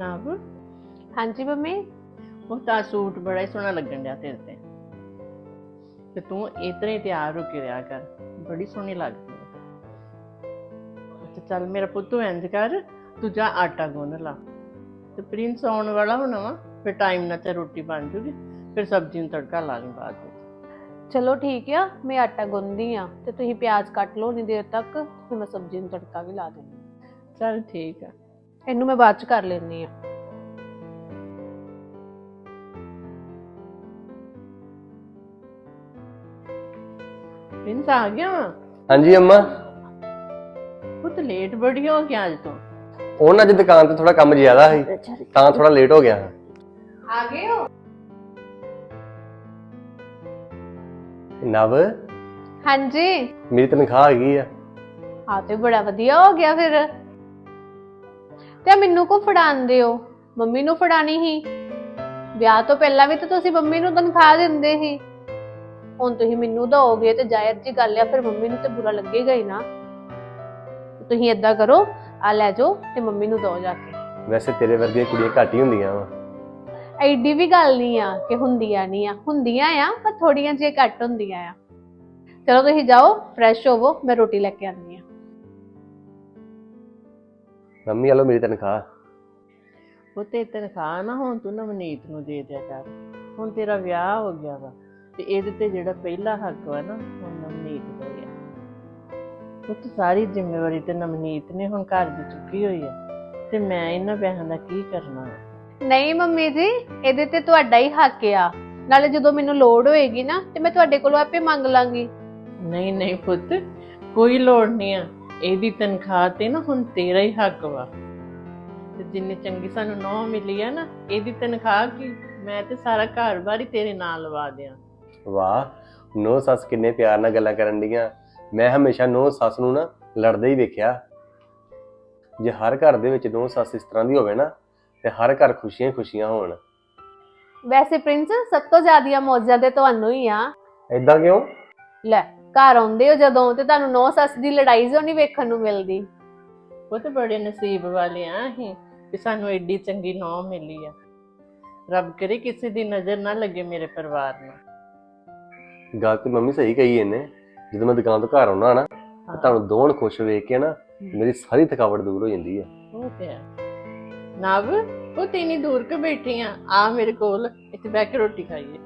ਨਾਬ ਹਾਂਜੀ ਮੰਮੀ ਉਹ ਤਾਂ ਸੂਟ ਬੜਾ ਹੀ ਸੋਹਣਾ ਲੱਗਣ ਡਿਆ ਤੇਰੇ ਤੇ ਤੇ ਤੂੰ ਇਤਨੇ ਤਿਆਰ ਹੋ ਕੇ ਰਿਹਾ ਕਰ ਬੜੀ ਸੋਹਣੀ ਲੱਗਦੀ ਹੈ ਤੇ ਚੱਲ ਮੇਰਾ ਪੁੱਤ ਤੂੰ ਇੰਝ ਕਰ ਤੂੰ ਜਾ ਆਟਾ ਗੁੰਨ ਲਾ ਤੇ ਪ੍ਰਿੰਸ ਆਉਣ ਵਾਲਾ ਹੋਣਾ ਵਾ ਫਿਰ ਟਾਈਮ ਨਾਲ ਤੇ ਰੋਟੀ ਬਣ ਜੂਗੀ ਫਿਰ ਸਬਜ਼ੀ ਨੂੰ ਤੜਕਾ ਲਾ ਲਈ ਬਾਅਦ ਵਿੱਚ ਚਲੋ ਠੀਕ ਆ ਮੈਂ ਆਟਾ ਗੁੰਨਦੀ ਆ ਤੇ ਤੁਸੀਂ ਪਿਆਜ਼ ਕੱਟ ਲਓ ਨਹੀਂ ਦੇਰ ਤੱਕ ਫਿਰ ਮੈਂ ਸਬਜ਼ੀ ਨੂੰ ਤੜਕਾ ਵੀ ਲਾ ਦੇਣੀ ਚੱਲ ਠੀਕ ਆ ਇਹਨੂੰ ਮੈਂ ਬਾਅਦ ਚ ਕਰ ਲੈਣੀ ਆ ਪ੍ਰਿੰਸ ਆ ਗਿਆ ਹਾਂਜੀ ਅੰਮਾ। ਪੁੱਤ ਲੇਟ ਬੜੀ ਹੋ ਗਿਆ ਅੱਜ ਤੋਂ। ਉਹਨਾਂ ਅੱਜ ਦੁਕਾਨ ਤੇ ਥੋੜਾ ਕੰਮ ਜ਼ਿਆਦਾ ਸੀ ਤਾਂ ਥੋੜਾ ਲੇਟ ਹੋ ਗਿਆ। ਆ ਗਏ ਹੋ? ਨਵ ਹਾਂਜੀ। ਮੇਰੀ ਤਨਖਾਹ ਆ ਗਈ ਆ। ਆ ਤੇ ਬੜਾ ਵਧੀਆ ਹੋ ਗਿਆ ਫਿਰ। ਤੇ ਮੈਨੂੰ ਕੋ ਫੜਾਉਂਦੇ ਹੋ? ਮੰਮੀ ਨੂੰ ਫੜਾਣੀ ਸੀ। ਵਿਆਹ ਤੋਂ ਪਹਿਲਾਂ ਵੀ ਤਾਂ ਤੁਸੀਂ ਮੰਮੀ ਨੂੰ ਤਨਖਾਹ ਦਿੰਦੇ ਸੀ। ਹੁਣ ਤੁਸੀਂ ਮੈਨੂੰ ਦੋਗੇ ਤੇ ਜ਼ਾਹਿਰ ਜੀ ਗੱਲ ਆ ਫਿਰ ਮੰਮੀ ਨੂੰ ਤੇ ਬੁਰਾ ਲੱਗੇਗਾ ਹੀ ਨਾ। ਤੁਸੀਂ ਏਦਾਂ ਕਰੋ ਆ ਲੈ ਜਾਓ ਤੇ ਮੰਮੀ ਨੂੰ ਦੋ ਜਾ ਕੇ। ਵੈਸੇ ਤੇਰੇ ਵਰਗੀਆਂ ਕੁੜੀਆਂ ਘੱਟ ਹੀ ਹੁੰਦੀਆਂ ਵਾ। ਐਡੀ ਵੀ ਗੱਲ ਨਹੀਂ ਆ ਕਿ ਹੁੰਦੀਆਂ ਨਹੀਂ ਆ। ਹੁੰਦੀਆਂ ਆ ਪਰ ਥੋੜੀਆਂ ਜਿਹੀਆਂ ਘੱਟ ਹੁੰਦੀਆਂ ਆ। ਚਲੋ ਤੁਸੀਂ ਜਾਓ ਫਰੈਸ਼ ਹੋਵੋ ਮੈਂ ਰੋਟੀ ਲੈ ਕੇ ਆਉਂਦੀ ਆ। ਮੰਮੀ ਆਲੋ ਮੇਰੀ ਤਨਖਾਹ। ਉਹ ਤੇ ਤਨਖਾਹ ਨਾ ਹੁਣ ਤੂੰ ਨਵਨੀਤ ਨੂੰ ਦੇ ਦਿਆ ਕਰ। ਹੁਣ ਤੇਰਾ ਵਿਆਹ ਹੋ ਗਿਆ ਵਾ ਤੇ ਇਹਦੇ ਤੇ ਜਿਹੜਾ ਪਹਿਲਾ ਹੱਕ ਵਾ ਨਾ ਹੁਣ ਨਵਨੀਤ ਦਾ ਹੀ ਆ। ਉਹ ਤੇ ਸਾਰੀ ਜ਼ਿੰਮੇਵਾਰੀ ਤੇ ਨਵਨੀਤ ਨੇ ਹੁਣ ਘਰ ਦੀ ਚੁੱਕੀ ਹੋਈ ਆ ਤੇ ਮੈਂ ਇਹਨਾਂ ਪੈਸਿਆਂ ਦਾ ਕੀ ਕਰਨਾ ਵਾ? ਨਹੀਂ ਮੰਮੀ ਜੀ ਇਹਦੇ ਤੇ ਤੁਹਾਡਾ ਹੀ ਹੱਕ ਆ। ਨਾਲੇ ਜਦੋਂ ਮੈਨੂੰ ਲੋੜ ਹੋਏਗੀ ਨਾ ਤੇ ਮੈਂ ਤੁਹਾਡੇ ਕੋਲੋਂ ਆਪੇ ਮੰਗ ਲਾਂਗੀ। ਨਹੀਂ ਨਹੀਂ ਪੁੱਤ ਕੋਈ ਲੋੜ ਨਹੀਂ ਆ। ਇਹਦੀ ਤਨਖਾਹ ਤੇ ਨਾ ਹੁਣ ਤੇਰਾ ਹੀ ਹੱਕ ਵਾ। ਤੇ ਜਿੰਨੀ ਚੰਗੀ ਸਾਨੂੰ ਨੌ ਮਿਲੀ ਆ ਨਾ ਇਹਦੀ ਤਨਖਾਹ ਕੀ? ਮੈਂ ਤੇ ਸਾਰਾ ਘਰ-ਬਾਰ ਹੀ ਤੇਰੇ ਨਾਲ ਲਵਾ ਦਿਆਂ। ਵਾਹ ਨੋ ਸੱਸ ਕਿੰਨੇ ਪਿਆਰ ਨਾਲ ਗੱਲਾਂ ਕਰਨ ਡੀਆਂ। ਮੈਂ ਹਮੇਸ਼ਾ ਨੋ ਸੱਸ ਨੂੰ ਨਾ ਲੜਦੇ ਹੀ ਵੇਖਿਆ। ਜੇ ਹਰ ਘਰ ਦੇ ਵਿੱਚ ਨੋ ਸੱਸ ਇਸ ਤਰ੍ਹਾਂ ਦੀ ਹੋਵੇ ਨਾ ਤੇ ਹਰ ਘਰ ਖੁਸ਼ੀਆਂ ਹੀ ਖੁਸ਼ੀਆਂ ਹੋਣ। ਵੈਸੇ ਪ੍ਰਿੰਸ ਸਭ ਤੋਂ ਜ਼ਿਆਦੀਆਂ ਮੌਜਾਂ ਤੇ ਤੁਹਾਨੂੰ ਹੀ ਆ। ਐਦਾਂ ਕਿਉਂ? ਲੈ ਘਰ ਆਉਂਦੇ ਹੋ ਜਦੋਂ ਤੇ ਤੁਹਾਨੂੰ ਨੌ ਸੱਸ ਦੀ ਲੜਾਈ ਜੋ ਨਹੀਂ ਵੇਖਣ ਨੂੰ ਮਿਲਦੀ। ਉਹ ਤੇ ਬੜੇ ਨਸੀਬ ਵਾਲੇ ਆ ਅਸੀਂ ਕਿ ਸਾਨੂੰ ਐਡੀ ਚੰਗੀ ਨੌ ਮਿਲੀ ਆ। ਰੱਬ ਕਰੇ ਕਿਸੇ ਦੀ ਨਜ਼ਰ ਨਾ ਲੱਗੇ ਮੇਰੇ ਪਰਿਵਾਰ ਨੂੰ। ਗੱਲ ਤੇ ਮੰਮੀ ਸਹੀ ਕਹੀ ਇਹਨੇ ਜਦੋਂ ਮੈਂ ਦੁਕਾਨ ਤੋਂ ਘਰ ਆਉਣਾ ਨਾ ਤੁਹਾਨੂੰ ਦੋਣ ਖੁਸ਼ ਵੇਖ ਕੇ ਨਾ ਮੇਰੀ ਸਾਰੀ ਥਕਾਵਟ ਦੂਰ ਹੋ ਜਾਂਦੀ ਆ। ਉਹ ਤੇ ਹੈ। ਨਵ ਉਹ ਤੇਨੀ ਦੂਰ ਕਿ ਬੈਠੀ ਆ ਆ ਮੇਰੇ ਕੋਲ ਇੱਥੇ ਬਹਿ ਕੇ ਰੋਟੀ ਖਾਈਏ।